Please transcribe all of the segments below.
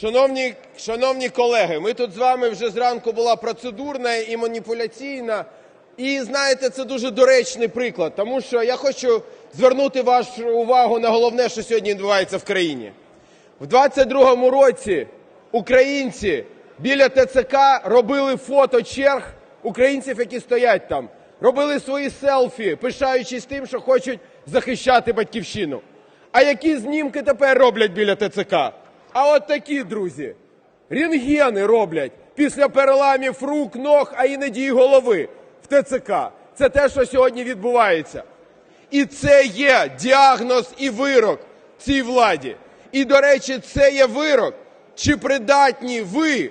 Шановні, шановні колеги, ми тут з вами вже зранку була процедурна і маніпуляційна. І знаєте, це дуже доречний приклад, тому що я хочу звернути вашу увагу на головне, що сьогодні відбувається в країні. В 22-му році українці біля ТЦК робили фото черг українців, які стоять там, робили свої селфі, пишаючись тим, що хочуть захищати батьківщину. А які знімки тепер роблять біля ТЦК? А от такі, друзі, рентгени роблять після переламів рук, ног, а іноді й голови в ТЦК. Це те, що сьогодні відбувається. І це є діагноз і вирок цій владі. І, до речі, це є вирок, чи придатні ви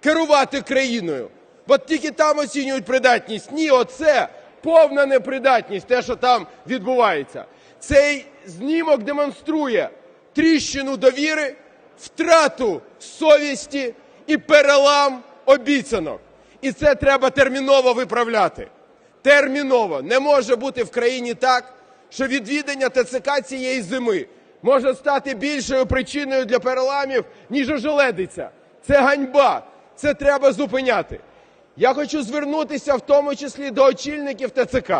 керувати країною. Бо тільки там оцінюють придатність. Ні, оце повна непридатність, те, що там відбувається. Цей знімок демонструє тріщину довіри, втрату совісті і перелам обіцянок. І це треба терміново виправляти. Терміново не може бути в країні так, що відвідання ТЦК цієї зими може стати більшою причиною для переламів, ніж ожеледиця. Це ганьба. Це треба зупиняти. Я хочу звернутися в тому числі до очільників ТЦК.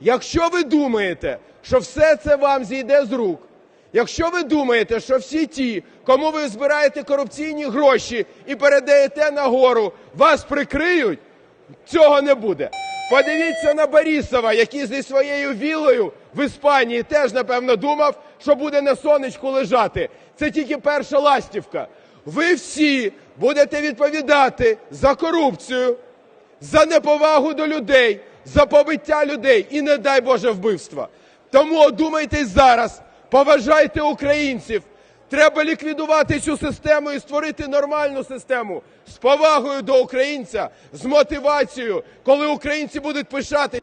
Якщо ви думаєте, що все це вам зійде з рук, якщо ви думаєте, що всі ті, кому ви збираєте корупційні гроші і передаєте нагору, вас прикриють, цього не буде. Подивіться на Борисова, який зі своєю вілою в Іспанії теж, напевно, думав, що буде на сонечку лежати. Це тільки перша ластівка. Ви всі будете відповідати за корупцію, за неповагу до людей, за побиття людей і, не дай Боже, вбивства. Тому одумайтесь зараз, поважайте українців. Треба ліквідувати цю систему і створити нормальну систему з повагою до українця, з мотивацією, коли українці будуть пишати.